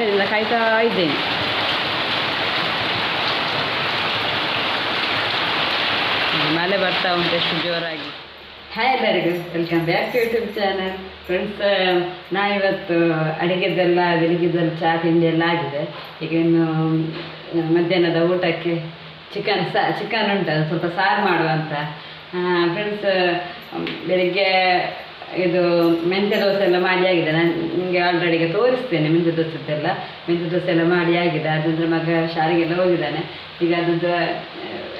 ಆಗದಿಂದ ಕಾಯ್ತಾ ಇದ್ದೇನೆ. ಮಳೆ ಬರ್ತಾ ಉಂಟು, ಎಷ್ಟು ಜೋರಾಗಿ. ಹಾಯ್ ಎಲ್ಲರಿಗೂ welcome back to YouTube channel friends ಇವತ್ತು ಅಡುಗೆದೆಲ್ಲ ಬೆಳಿಗ್ಗೆದೆಲ್ಲ ಚಹಾ ತಿಂಡಿ ಎಲ್ಲ ಆಗಿದೆ. ಈಗ ಇನ್ನು ಮಧ್ಯಾಹ್ನದ ಊಟಕ್ಕೆ ಚಿಕನ್ ಸಾ ಚಿಕನ್ ಉಂಟು, ಸ್ವಲ್ಪ ಸಾರು ಮಾಡುವ ಅಂತ. ಫ್ರೆಂಡ್ಸ್ ಬೆಳಿಗ್ಗೆ ಇದು ಮೆಂತ್ಯ ದೋಸೆ ಎಲ್ಲ ಮಾಡಿ ಆಗಿದೆ. ನಾನು ನಿಮಗೆ ಆಲ್ರೆಡಿಗೆ ತೋರಿಸ್ತೇನೆ ಮೆಂತ್ಯ ದೋಸೆದ್ದೆಲ್ಲ ಮೆಂತ್ಯ ದೋಸೆ ಎಲ್ಲ ಮಾಡಿ ಆಗಿದೆ. ಅದಂದ್ರೆ ಮಗ ಶಾಲೆಗೆಲ್ಲ ಹೋಗಿದ್ದಾನೆ. ಈಗ ಅದ್ರದ್ದು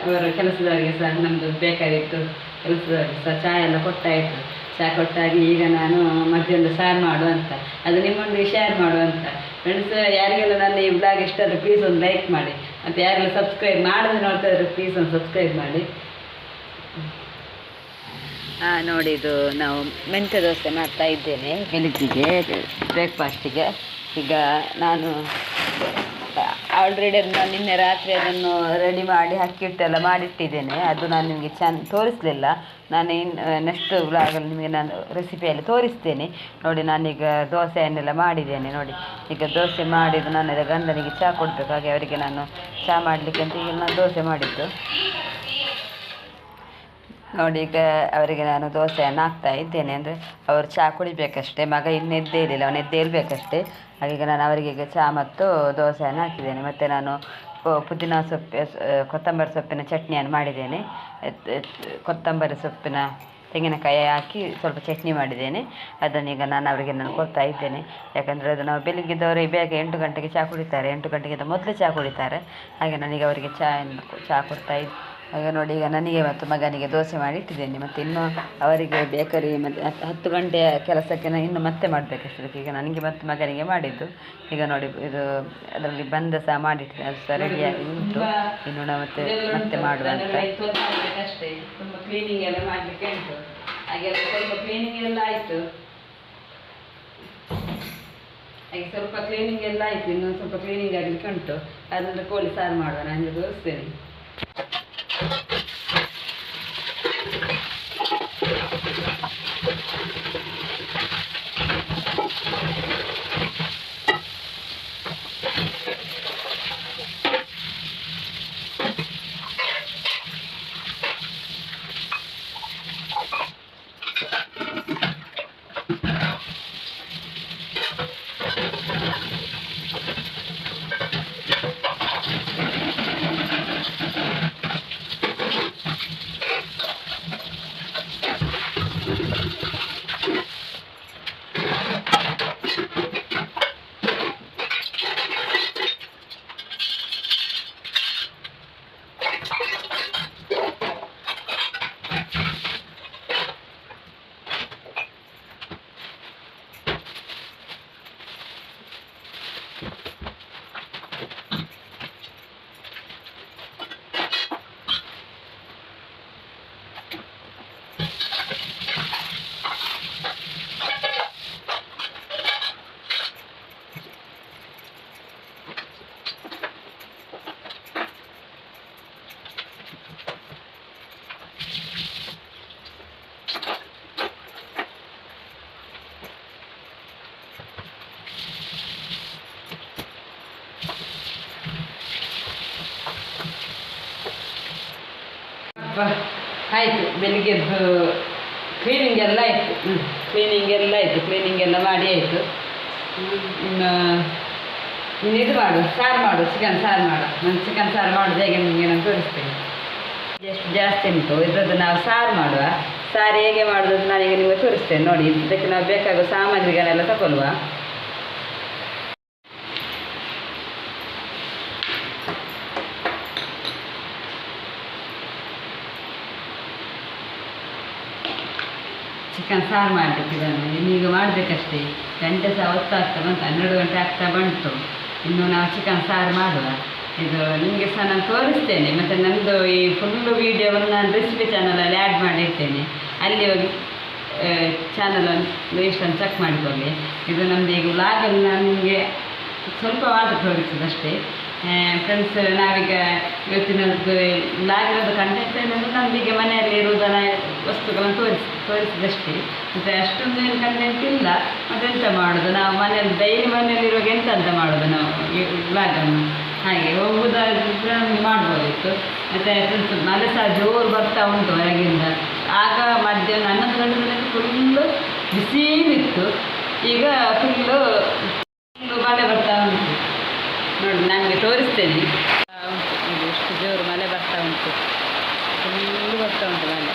ಅವರ ಕೆಲಸದವರಿಗೆ ಸಹ ನಮ್ಮದು ಬೇಕಾಗಿತ್ತು. ಕೆಲಸದವರಿಗೆ ಸಹ ಚಹಾ ಎಲ್ಲ ಕೊಟ್ಟಾಯಿತು ಚಹಾ ಕೊಟ್ಟಾಗಿ ಈಗ ನಾನು ಮಧ್ಯಾಹ್ನದ ಸಾರು ಮಾಡು ಅಂತ ಅದು ನಿಮ್ಮೊಂದಿಗೆ ಶೇರ್ ಮಾಡು ಅಂತ ಫ್ರೆಂಡ್ಸ್ ಯಾರಿಗೆಲ್ಲ ನನ್ನ ಈ ಬ್ಲಾಗ್ ಇಷ್ಟ ಆದರೆ ಪ್ಲೀಸ್ ಒಂದು ಲೈಕ್ ಮಾಡಿ. ಮತ್ತು ಯಾರೆಲ್ಲ ಸಬ್ಸ್ಕ್ರೈಬ್ ಮಾಡದೆ ನೋಡ್ತಾ ಇದ್ರೆ ಪ್ಲೀಸ್ ಒಂದು ಸಬ್ಸ್ಕ್ರೈಬ್ ಮಾಡಿ. ನೋಡಿ ಇದು ನಾವು ಮೆಂತ್ಯ ದೋಸೆ ಮಾಡ್ತಾ ಇದ್ದೇನೆ. ಬೆಳಿಗ್ಗೆಗೆ ಬ್ರೇಕ್ಫಾಸ್ಟಿಗೆ. ಈಗ ನಾನು ಆಲ್ರೆಡಿ ಅದನ್ನು ನಿನ್ನೆ ರಾತ್ರಿ ಅದನ್ನು ರೆಡಿ ಮಾಡಿ ಹಾಕಿಟ್ಟೆಲ್ಲ ಮಾಡಿಟ್ಟಿದ್ದೇನೆ. ಅದು ನಾನು ನಿಮಗೆ ಚೆಂದ ತೋರಿಸಲಿಲ್ಲ. ನಾನು ಇನ್ನು ನೆಕ್ಸ್ಟ್ ವ್ಲಾಗಲ್ಲಿ ನಿಮಗೆ ನಾನು ರೆಸಿಪಿಯಲ್ಲಿ ತೋರಿಸ್ತೇನೆ. ನೋಡಿ, ನಾನೀಗ ದೋಸೆಯನ್ನೆಲ್ಲ ಮಾಡಿದ್ದೇನೆ. ನೋಡಿ, ಈಗ ದೋಸೆ ಮಾಡಿದ್ದು ನಾನು ಗಂಡನಿಗೆ ಚಹಾ ಕೊಡಬೇಕು ಹಾಗೆ ಅವರಿಗೆ ನಾನು ಚಹಾ ಮಾಡಲಿಕ್ಕೆ ಅಂತ ಈಗ ನಾನು ದೋಸೆ ಮಾಡಿದ್ದು. ನೋಡಿ ಈಗ ಅವರಿಗೆ ನಾನು ದೋಸೆಯನ್ನು ಹಾಕ್ತಾ ಇದ್ದೇನೆ ಅಂದರೆ ಅವರು ಚಹಾ ಕುಡಿಬೇಕಷ್ಟೇ, ಮಗ ಇನ್ನೂ ಎದ್ದೇ ಇರಲಿಲ್ಲ, ಅವನು ಎದ್ದೇ ಇರಬೇಕಷ್ಟೇ. ಹಾಗೀಗ ನಾನು ಅವರಿಗೆ ಈಗ ಚಹಾ ಮತ್ತು ದೋಸೆಯನ್ನು ಹಾಕಿದ್ದೇನೆ. ಮತ್ತು ನಾನು ಪುದೀನ ಸೊಪ್ಪು ಕೊತ್ತಂಬರಿ ಸೊಪ್ಪಿನ ಚಟ್ನಿಯನ್ನು ಮಾಡಿದ್ದೇನೆ. ಕೊತ್ತಂಬರಿ ಸೊಪ್ಪಿನ ತೆಂಗಿನಕಾಯಿ ಹಾಕಿ ಸ್ವಲ್ಪ ಚಟ್ನಿ ಮಾಡಿದ್ದೇನೆ. ಅದನ್ನೀಗ ನಾನು ಅವರಿಗೆ ನಾನು ಕೊಡ್ತಾ ಇದ್ದೇನೆ. ಯಾಕಂದರೆ ಅದು ನಾವು ಬೆಳಿಗ್ಗೆದವರೇ ಬೇಗ ಎಂಟು ಗಂಟೆಗೆ ಚಹಾ ಕುಡಿತಾರೆ. ಎಂಟು ಗಂಟೆಗಿಂತ ಮೊದಲು ಚಹಾ ಕುಡಿತಾರೆ. ಹಾಗೆ ನನಗೆ ಅವರಿಗೆ ಚಹಾ ಚಹಾ ಕೊಡ್ತಾ ಇದ್ದೆ ಆಗ ನೋಡಿ, ಈಗ ನನಗೆ ಮತ್ತು ಮಗನಿಗೆ ದೋಸೆ ಮಾಡಿ ಇಟ್ಟಿದ್ದೇನೆ ಮತ್ತು ಇನ್ನು ಅವರಿಗೆ ಬೇಕರಿ ಮತ್ತು ಹತ್ತು ಗಂಟೆಯ ಕೆಲಸಕ್ಕೆ ನಾನು ಇನ್ನು ಮತ್ತೆ ಮಾಡಬೇಕಷ್ಟು ಈಗ ನನಗೆ ಮತ್ತು ಮಗನಿಗೆ ಮಾಡಿದ್ದು. ಈಗ ನೋಡಿ, ಇದು ಅದರಲ್ಲಿ ಬಂದ ಸಹ ಮಾಡಿಟ್ಟಿದೆ ಅದು ಸಹ ರೆಡಿಯಾಗಿ ಉಂಟು. ಇನ್ನು ಮತ್ತೆ ಮತ್ತೆ ಮಾಡುವ ಅಂತ. ಅಷ್ಟೇ ಕ್ಲೀನಿಂಗ್ ಎಲ್ಲ ಸ್ವಲ್ಪ ಕ್ಲೀನಿಂಗ್ ಎಲ್ಲ ಆಯಿತು ಹಾಗೆ ಸ್ವಲ್ಪ ಕ್ಲೀನಿಂಗ್ ಎಲ್ಲ ಆಯಿತು. ಇನ್ನು ಸ್ವಲ್ಪ ಕ್ಲೀನಿಂಗ್ ಆಗಲಿಕ್ಕೆ ಉಂಟು. ಅದನ್ನು ಕೋಳಿ ಸಾರು ಮಾಡುವ. ನಾನು ತೋರಿಸ್ತೇನೆ ಆಯಿತು ಬೆಳಿಗ್ಗೆದ್ದು ಕ್ಲೀನಿಂಗ್ ಎಲ್ಲ ಆಯಿತು. ಕ್ಲೀನಿಂಗ್ ಎಲ್ಲ ಆಯಿತು ಕ್ಲೀನಿಂಗ್ ಎಲ್ಲ ಮಾಡಿ ಆಯಿತು. ಇನ್ನು ಇದು ಮಾಡು, ಸಾರು ಮಾಡು ಚಿಕನ್ ಸಾರು ಮಾಡು. ನಾನು ಚಿಕನ್ ಸಾರು ಮಾಡೋದು ಹೇಗೆ ನಿಮಗೆ ನಾನು ತೋರಿಸ್ತೇನೆ. ಎಷ್ಟು ಜಾಸ್ತಿ ಉಂಟು, ಇದ್ರದ್ದು ನಾವು ಸಾರು ಮಾಡುವ. ಸಾರು ಹೇಗೆ ಮಾಡೋದು ನಾನೀಗ ನಿಮಗೆ ತೋರಿಸ್ತೇನೆ. ನೋಡಿ, ಇದಕ್ಕೆ ನಾವು ಬೇಕಾಗೋ ಸಾಮಗ್ರಿಗಳನ್ನೆಲ್ಲ ತಗೊಳ್ಳುವ. ಚಿಕನ್ ಸಾರು ಮಾಡಲಿಕ್ಕೆ ಇದನ್ನು. ಇನ್ನೀಗ ಮಾಡಬೇಕಷ್ಟೇ. ಗಂಟೆ ಸಹ ಹೊತ್ತಾಗ್ತಾ ಬಂತು. ಹನ್ನೆರಡು ಗಂಟೆ ಆಗ್ತಾ ಬಂತು. ಇನ್ನು ನಾವು ಚಿಕನ್ ಸಾರು ಮಾಡುವ. ಇದು ನಿಮಗೆ ಸಹ ನಾನು ತೋರಿಸ್ತೇನೆ. ಮತ್ತು ನಮ್ಮದು ಈ ಫುಲ್ಲು ವೀಡಿಯೋವನ್ನು ನಾನು ರೆಸಿಪಿ ಚಾನಲಲ್ಲಿ ಆ್ಯಡ್ ಮಾಡಿರ್ತೇನೆ. ಅಲ್ಲಿ ಹೋಗಿ ಚಾನಲನ್ನು ಇಷ್ಟನ್ನು ಚೆಕ್ ಮಾಡಿಕೊಳ್ಳಿ. ಇದು ನಮ್ಮದು ಈಗ ವ್ಲಾಗಲ್ಲಿ ನಾನು ನಿಮಗೆ ಸ್ವಲ್ಪ ಮಾತ್ರ ತೋರಿಸಿದಷ್ಟೇ. ಫ್ರೆಂಡ್ಸ್ ನಾವೀಗ ಇವತ್ತಿನದ್ದು ಲಾಗಿರೋದು ಕಂಟೆಂಟ್ ಏನಂದ್ರೆ ನಮಗೀಗ ಮನೆಯಲ್ಲಿ ಇರುವುದನ್ನ ವಸ್ತುಗಳನ್ನು ತೋರಿಸಿ, ತೋರಿಸಿದಷ್ಟೇ. ಮತ್ತೆ ಅಷ್ಟೊಂದು ಏನು ಕಂಟೆಂಟ್ ಇಲ್ಲ. ಮತ್ತೆ ಎಂತ ಮಾಡೋದು? ನಾವು ಮನೆಯಲ್ಲಿ ಡೈಲಿ ಮನೆಯಲ್ಲಿರುವಾಗ ಎಂತ ಅಂತ ಮಾಡೋದು ನಾವು ಲಾಗನ್ನು ಹಾಗೆ ಹೋಗುವುದಾದ್ರೆ ನಮಗೆ ಮಾಡ್ಬೋದಿತ್ತು. ಮತ್ತೆ ಫ್ರೆಂಡ್ಸ್ ಮಳೆ ಸಹ ಜೋರು ಬರ್ತಾ ಉಂಟು ಹೊರಗಿಂದ. ಆಗ ಮಧ್ಯಾಹ್ನ ಹನ್ನೊಂದು ಗಂಟೆ ತನಕ ಫುಲ್ಲು ಬಿಸಿಲಿತ್ತು ಈಗ ಫುಲ್ಲು ಫುಲ್ಲು ಮಳೆ ಬರ್ತಾ ಉಂಟು. ನನಗೆ ತೋರಿಸ್ತೇನೆ. ಎಷ್ಟು ಜೋರು ಮಳೆ ಬರ್ತಾ ಉಂಟು. ಫುಲ್ ಬರ್ತಾ ಉಂಟು ಮಳೆ.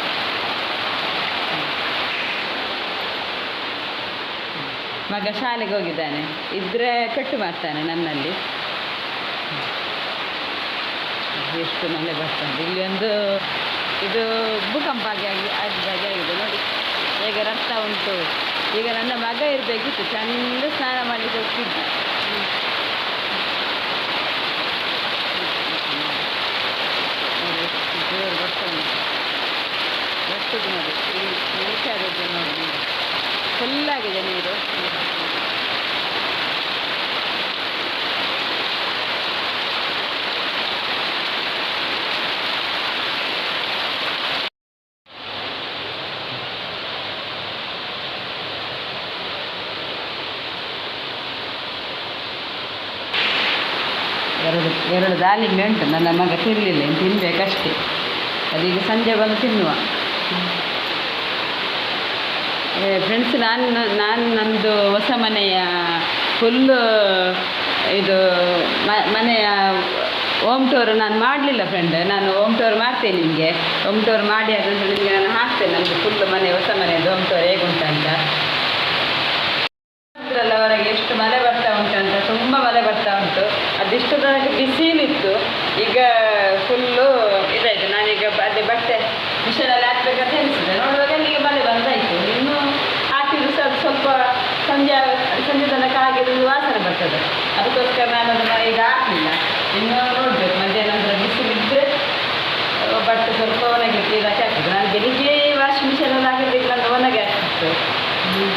ಮಗ ಶಾಲೆಗೆ ಹೋಗಿದ್ದಾನೆ. ಇದ್ರೆ ಪೆಟ್ಟು ಮಾಡ್ತಾನೆ ನನ್ನಲ್ಲಿ. ಎಷ್ಟು ಮಳೆ ಬರ್ತಾ ಉಂಟು. ಇಲ್ಲಿ ಒಂದು ಇದು ಭೂಕಂಪ ಆಗಿ ಆಗಿ ಆಗಿದಾಗೆ ಆಗಿದೆ ನೋಡಿ. ಹೇಗೆ ರಕ್ತ ಉಂಟು. ಈಗ ನನ್ನ ಮಗ ಇರಬೇಕಿತ್ತು. ಚಂದ ಸ್ನಾನ ಮಾಡಲಿಕ್ಕೆ ಹೋಗ್ತಿದ್ದ ಹ್ಮ್. ನೋಡಿ ಎಷ್ಟು ಜೋರು ಬರ್ತಾ ಉಂಟು ಎಷ್ಟುದು ನೋಡಿ ಇಲ್ಲಿ ನೀಟಾದದ್ದು ನೋಡಿ ನೀರು ಫುಲ್ಲಾಗಿದೆ ನೀರು ಎರಡು ಎರಡು ದಾಳಿಂಬೆ ಉಂಟು. ನನ್ನ ಮಗ ತಿನ್ನಲಿಲ್ಲ ತಿನ್ನಬೇಕಷ್ಟೇ ಅದೀಗ ಸಂಜೆ ಬಂದು ತಿನ್ನುವ. ಫ್ರೆಂಡ್ಸ್ ನಾನು ನಾನು ನಮ್ಮದು ಹೊಸ ಮನೆಯ ಫುಲ್ಲು ಇದು ಮನೆಯ ಹೋಮ್ ಟೂರ್ ನಾನು ಮಾಡಲಿಲ್ಲ ಫ್ರೆಂಡ್ ನಾನು ಹೋಮ್ ಟೂರ್ ಮಾಡ್ತೇನೆ ನಿಮಗೆ. ಹೋಮ್ ಟೂರ್ ಮಾಡಿ ಅದನ್ನು ನಿಮಗೆ ನಾನು ಹಾಕ್ತೇನೆ ನಮ್ಮದು ಫುಲ್ ಮನೆ, ಹೊಸ ಮನೆಯದು ಹೋಮ್ ಟೂರ್ ಹೇಗುಂಟಂತ ಅದ್ರಲ್ಲ ಹೊರಗೆ ಎಷ್ಟು ಮಳೆ ಬರ್ತಾ ಉಂಟಂತ ತುಂಬ ಮಳೆ ಬರ್ತಾ ಉಂಟು ಅದಿಷ್ಟು ತನಕ ಬಿಸಿಲಿತ್ತು ಈಗ ಫುಲ್ಲು ಇದಾಯಿತು ನಾನೀಗ ಬ- ಅದೇ ಬಟ್ಟೆ ಮಿಷನಲ್ಲಿ ಹಾಕ್ಬೇಕಂತ ಎನಿಸಿದೆ ನೋಡುವಾಗ ಅಲ್ಲಿಗೆ ಮಳೆ ಬಂದಾಯಿತು ಇನ್ನು ಹಾಕಿದ್ರು ಸಹ ಅದು ಸ್ವಲ್ಪ ಸಂಜೆ ಸಂಜೆ ತನಕ ಆಗಿದ್ದು ವಾಸನೆ ಬರ್ತದೆ ಅದಕ್ಕೋಸ್ಕರ ನಾನು ಅದನ್ನು ಈಗ ಹಾಕಲಿಲ್ಲ ಇನ್ನು ನೋಡಬೇಕು ಮಧ್ಯಾಹ್ನ ನಂತರ ಬಿಸಿಲಿದ್ದರೆ ಬಟ್ಟೆ ಸ್ವಲ್ಪ ಒಣಗಿಟ್ಟು ಇದಕ್ಕೆ ಹಾಕಿದ್ದು ನಾನು ಬೆಳಿಗ್ಗೆ ವಾಷಿಂಗ್ ಮಿಷನಲ್ಲಿ ಹಾಕಿರ್ಲಿಲ್ಲ ಅಂದ್ರೆ ಒಣಗಿ ಆಗ್ತಿತ್ತು ಹ್ಮ್.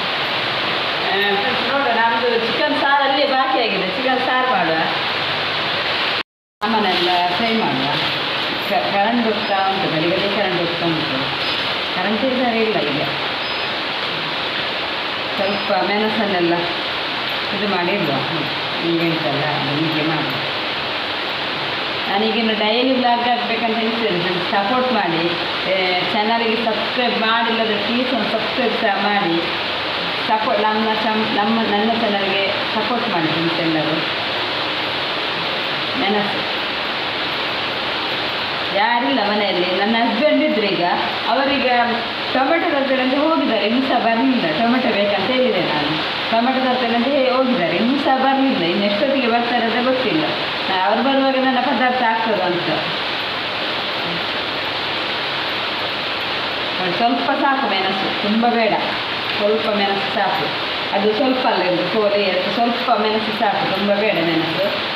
ಆ, friends ನೋಡುವ ನಮ್ಮದು ಚಿಕನ್ ಸಾರು ಅಲ್ಲಿಯೇ ಬಾಕಿ ಆಗಿದೆ ಚಿಕನ್ ಸಾರು ಮಾಡುವ ಸಾಮಾನೆಲ್ಲ ಫ್ರೈ ಮಾಡುವ ಕ- ಕರೆಂಟ್ ಹೋಗ್ತಾ ಉಂಟು ಬೆಳಿಗ್ಗೆ ಕರೆಂಟ್ ಹೋಗ್ತಾ ಉಂಟು ಸರಿ ಇಲ್ಲ ಈಗ. ಸ್ವಲ್ಪ ಮೆಣಸನ್ನೆಲ್ಲ ಇದು ಮಾಡಿ ಉಂಟಲ್ಲ, ಅದು ಹೀಗೆ ಮಾಡುವ ನಾನೀಗಿನ್ನು ಡೈಲಿ ಬ್ಲಾಗ್ ಹಾಕ್ಬೇಕಂತ ಫ್ರೆಂಡ್ಸ್ ಸಪೋರ್ಟ್ ಮಾಡಿ. ಚಾನಲ್ಗೆ ಸಬ್ಸ್ಕ್ರೈಬ್ ಮಾಡಿಲ್ಲದ್ರೆ ಪ್ಲೀಸ್ ಒಂದು ಸಬ್ಸ್ಕ್ರೈಬ್ ಸಹ ಮಾಡಿ. ಸಪೋರ್ಟ್ ನಮ್ಮ ಚಮ್ ನಮ್ಮ, ನನ್ನ ಚಾನಲ್ಗೆ ಸಪೋರ್ಟ್ ಮಾಡಿ ಫ್ರೆಂಡ್ಸ್ ಎಲ್ಲರೂ. ಮೆಣಸು. ಯಾರಿಲ್ಲ ಮನೆಯಲ್ಲಿ. ನನ್ನ ಹಸ್ಬೆಂಡ್ ಇದ್ರು ಈಗ. ಅವರೀಗ ಟೊಮೆಟೊ ತರ್ತೇನೆ ಅಂತ ಹೋಗಿದ್ದಾರೆ. ಇನ್ನೂ ಸಹ ಬರಲಿಲ್ಲ. ಟೊಮೆಟೊ ಬೇಕಂತ ಹೇಳಿದೆ ನಾನು. ಟೊಮೆಟೊ ತರ್ತೇನೆ ಅಂತ ಹೋಗಿದ್ದಾರೆ. ಇನ್ನೂ ಸಹ ಬರಲಿಲ್ಲ. ಇನ್ನು ಎಷ್ಟೊತ್ತಿಗೆ ಬರ್ತಾರೆ ಅಂತ ಗೊತ್ತಿಲ್ಲ. ಅವ್ರು ಬರುವಾಗ ನನ್ನ ಪದಾರ್ಥ ಆಗ್ತದ ಅಂತ. ನೋಡಿ, ಸ್ವಲ್ಪ ಸಾಕು ಮೆಣಸು. ತುಂಬ ಬೇಡ. ಸ್ವಲ್ಪ ಮೆಣಸು ಸಾಕು. ಅದು ಸ್ವಲ್ಪ ಅಲ್ಲ ಅದು ಸ್ವಲ್ಪ ಮೆಣಸು ಸಾಕು. ತುಂಬ ಬೇಡ ಮೆಣಸು.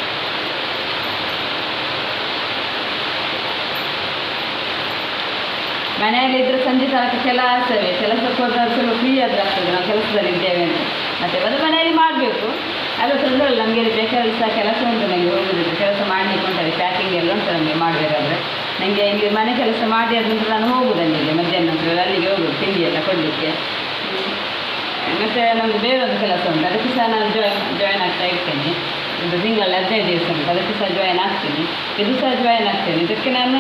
ಮನೆಯಲ್ಲಿದ್ದರೆ ಸಂಜೆ ತನಕ ಕೆಲಸವೇ ಕೆಲಸಕ್ಕೆ ಹೋದ್ರೆ ಸ್ವಲ್ಪ ಫ್ರೀ ಆಗ್ತದೆ, ನಾವು ಕೆಲಸದಲ್ಲಿ ಇದ್ದೇವೆ ಅಂತ. ಮತ್ತೆ ಬಂದು ಮನೆಯಲ್ಲಿ ಮಾಡಬೇಕು. ಅದು ತೊಂದರೆ ಇಲ್ಲ, ನಮಗೆ ಬೇಕಾದ್ರೆ ಸಹ ಕೆಲಸ ಉಂಟು ನನಗೆ ಹೋಗುದಿಲ್ಲ. ಕೆಲಸ ಮಾಡಲಿಕ್ಕೆ ಉಂಟಲ್ಲಿ ಪ್ಯಾಕಿಂಗ್ ಎಲ್ಲ ಉಂಟು ನಮಗೆ ಮಾಡಬೇಕಾದ್ರೆ. ನನಗೆ ಇಲ್ಲಿ ಮನೆ ಕೆಲಸ ಮಾಡಿ ಅದ್ರ ನಂತರ ನಾನು ಹೋಗುದು ಅಲ್ಲಿಗೆ ಮಧ್ಯಾಹ್ನ ನಂತರ ಅಲ್ಲಿಗೆ ಹೋಗುದು, ತಿಂಡಿ ಎಲ್ಲ ಕೊಡಲಿಕ್ಕೆ. ಮತ್ತು ನಮ್ಮದು ಬೇರೊಂದು ಕೆಲಸ ಉಂಟು, ಅದಕ್ಕೆ ಸಹ ನಾನು ಜಾಯ್ ಜಾಯ್ನ್ ಆಗ್ತಾ ಇರ್ತೇನೆ. ಒಂದು ತಿಂಗಳಲ್ಲಿ ಹದಿನೈದು ದಿವಸ ಉಂಟು. ಅದಕ್ಕೆ ಸಹ ಜಾಯ್ನ್ ಆಗ್ತೀನಿ. ಇದು ಸಹ ಜಾಯ್ನ್ ಆಗ್ತೇನೆ. ಇದಕ್ಕೆ ನಾನು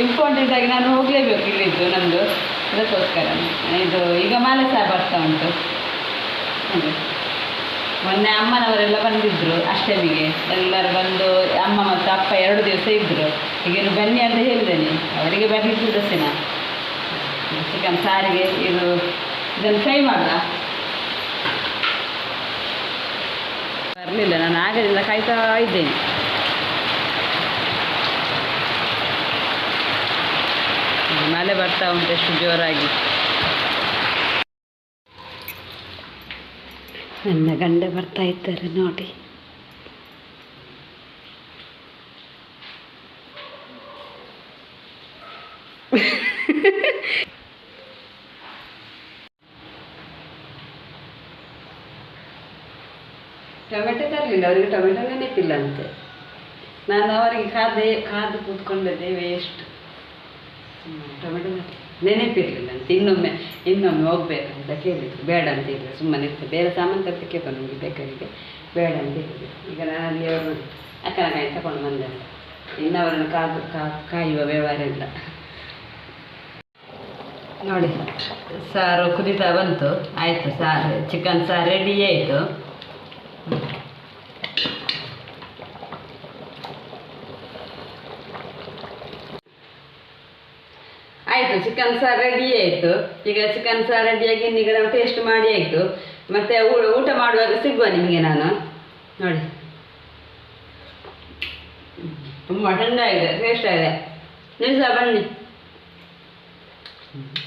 ಇಂಪಾರ್ಟೆಂಟ್ ಆಗಿ ನಾನು ಹೋಗಲೇಬೇಕು ಇಲ್ಲಿದ್ದು ನಮ್ಮದು ಅದಕ್ಕೋಸ್ಕರ ಇದು ಈಗ ಮಾಲೆ ಸಹ ಬರ್ತಾ ಉಂಟು. ಮೊನ್ನೆ ಅಮ್ಮನವರೆಲ್ಲ ಬಂದಿದ್ದರು ಅಷ್ಟಮಿಗೆ ಎಲ್ಲರೂ ಬಂದು ಅಮ್ಮ ಮತ್ತು ಅಪ್ಪ ಎರಡು ದಿವಸ ಇದ್ದರು ಈಗೇನು ಬನ್ನಿ ಅಂತ ಹೇಳಿದ್ದೇನೆ. ಅವರಿಗೆ ಬರಲಿಕ್ಕೆ ದಸಿನ ಚಿಕನ್ ಸಾರಿಗೆ ಇದು ಇದನ್ನು ಫ್ರೈ ಮಾಡುವ. ಬರಲಿಲ್ಲ, ನಾನು ಆಗದಿಂದ ಕಾಯ್ತಾ ಇದ್ದೇನೆ. ಮಳೆ ಬರ್ತಾ ಉಂಟು, ಎಷ್ಟು ಜೋರಾಗಿ. ನನ್ನ ಗಂಡ ಬರ್ತಾ ಇದ್ದಾರೆ ನೋಡಿ. ಟೊಮೆಟೊ ತರಲಿಲ್ಲ, ಅವರಿಗೆ ಟೊಮೆಟೊ ನೆನಪಿಲ್ಲ ಅಂತೆ. ನಾನು ಅವರಿಗೆ ಕಾದೆ ಕಾದು ಕೂತ್ಕೊಂಡದ್ದೇ ವೇಸ್ಟ್ ಟೊಮೆಟೊ ನೆನಪಿರಲಿಲ್ಲ ಅಂತ. ಇನ್ನೊಮ್ಮೆ ಇನ್ನೊಮ್ಮೆ ಹೋಗ್ಬೇಕಂತ ಕೇಳಿದ್ರು. ಬೇಡ ಅಂತ ಹೇಳಿದ್ರು. ಸುಮ್ಮನೆ ಇರ್ತದೆ ಬೇರೆ ಸಾಮಾನು ತರಲಿಕ್ಕೆ ನಮಗೆ ಬೇಕಾಗಿದೆ. ಬೇಡ ಅಂತ ಹೇಳಿದ್ರು. ಈಗ ನಾನು ಅಲ್ಲಿ ಅವರು ಅಕ್ಕನ ಕಾಯಿ ತಗೊಂಡು ಬಂದೆ ಇನ್ನು ಅವರನ್ನು ಕಾದು ಕಾಯುವ ವ್ಯವಹಾರ ಇಲ್ಲ. ನೋಡಿ, ಸಾರು ಕುದಿತಾ ಬಂತು. ಆಯಿತು ಸಾರು ಚಿಕನ್ ಸಾರು ರೆಡಿ ಆಯಿತು ಆಯಿತು ಚಿಕನ್ ಸಾರು ರೆಡಿ ಆಯಿತು ಈಗ ಚಿಕನ್ ಸಾರು ರೆಡಿಯಾಗಿ ಈಗ ನಾವು ಟೇಸ್ಟ್ ಮಾಡಿ ಆಯಿತು ಮತ್ತೆ ಊಟ ಮಾಡುವಾಗ ಸಿಗುವ ನಿಮಗೆ ನಾನು? ನೋಡಿ. ತುಂಬ ಇದೆ ಟೇಸ್ಟ್ ಆಗಿದೆ ನೀವು ಸಹ ಬನ್ನಿ.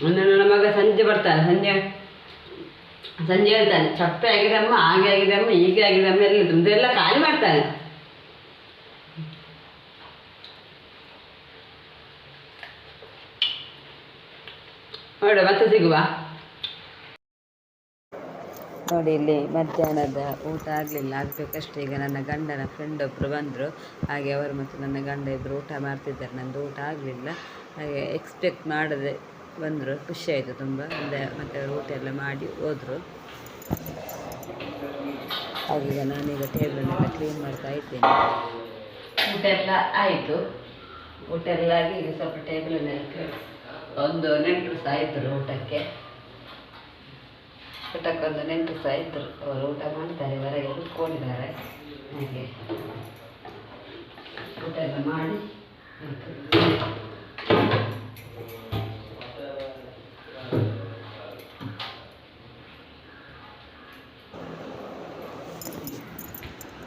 ಒಂದು ನನ್ನ ಮಗ ಸಂಜೆ ಬರ್ತಾನೆ, ಸಂಜೆ ಸಂಜೆ ಹೇಳ್ತಾನೆ, ಚಪ್ಪೆ ಆಗಿದೆ ಅಮ್ಮ, ಹಾಗೆ ಆಗಿದೆ ಅಮ್ಮ, ಹೀಗೆ ಆಗಿದೆ ಅಮ್ಮ, ಎಲ್ಲ ಇದೆಲ್ಲ ಖಾಲಿ ಮಾಡ್ತಾನೆ. ನೋಡು ಮತ್ತೆ ಸಿಗುವ? ನೋಡಿ ಇಲ್ಲಿ ಮಧ್ಯಾಹ್ನದ ಊಟ ಆಗಲಿಲ್ಲ. ಆಗಬೇಕಷ್ಟೇ. ಈಗ ನನ್ನ ಗಂಡನ ಫ್ರೆಂಡ್ ಒಬ್ಬರು ಬಂದರು. ಹಾಗೆ ಅವರು ಮತ್ತು ನನ್ನ ಗಂಡ ಇಬ್ಬರು ಊಟ ಮಾಡ್ತಿದ್ದಾರೆ. ನಂದು ಊಟ ಆಗಲಿಲ್ಲ. ಹಾಗೆ ಎಕ್ಸ್ಪೆಕ್ಟ್ ಮಾಡದೆ ಬಂದರು. ಖುಷಿ ಆಯಿತು ತುಂಬ. ಅಂದರೆ ಮತ್ತು ಅವರು ಊಟ ಎಲ್ಲ ಮಾಡಿ ಹೋದರು. ಹಾಗೀಗ ನಾನೀಗ ಟೇಬಲನ್ನೆಲ್ಲ ಕ್ಲೀನ್ ಮಾಡ್ತಾ ಇದ್ದೇನೆ. ಊಟ ಎಲ್ಲ ಆಯಿತು. ಊಟ ಎಲ್ಲ ಆಗಿ ಈಗ ಸ್ವಲ್ಪ ಟೇಬಲನ್ನೆಲ್ಲ ಕ್ಲೀನ್ ಒಂದು ನೆಂಟರು ಸಾಯ್ತರು ಊಟಕ್ಕೆ. ಊಟಕ್ಕೊಂದು ನೆಂಟರು ಸಾಯ್ತರು. ಅವರು ಊಟ ಮಾಡ್ತಾರೆ, ಹೊರಗೆ ಕೂತ್ಕೊಂಡಿದ್ದಾರೆ ಹಾಗೆ ಊಟ ಎಲ್ಲ ಮಾಡಿ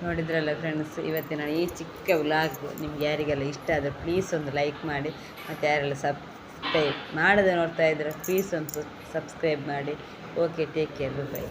ನೋಡಿದ್ರಲ್ಲ ಫ್ರೆಂಡ್ಸ್ ಇವತ್ತಿನ ಈ ಚಿಕ್ಕ ವ್ಲಾಗ್ ನಿಮ್ಗೆ ಯಾರಿಗೆಲ್ಲ ಇಷ್ಟ ಆದರೆ ಪ್ಲೀಸ್ ಒಂದು ಲೈಕ್ ಮಾಡಿ, ಮತ್ತು ಯಾರೆಲ್ಲ ಸಬ್ಸ್ಕ್ರೈಬ್ ಮಾಡದೆ ನೋಡ್ತಾ ಇದ್ದರೆ ಪ್ಲೀಸ್ ಒಂದು ಸಬ್ಸ್ಕ್ರೈಬ್ ಮಾಡಿ. Okay take care bye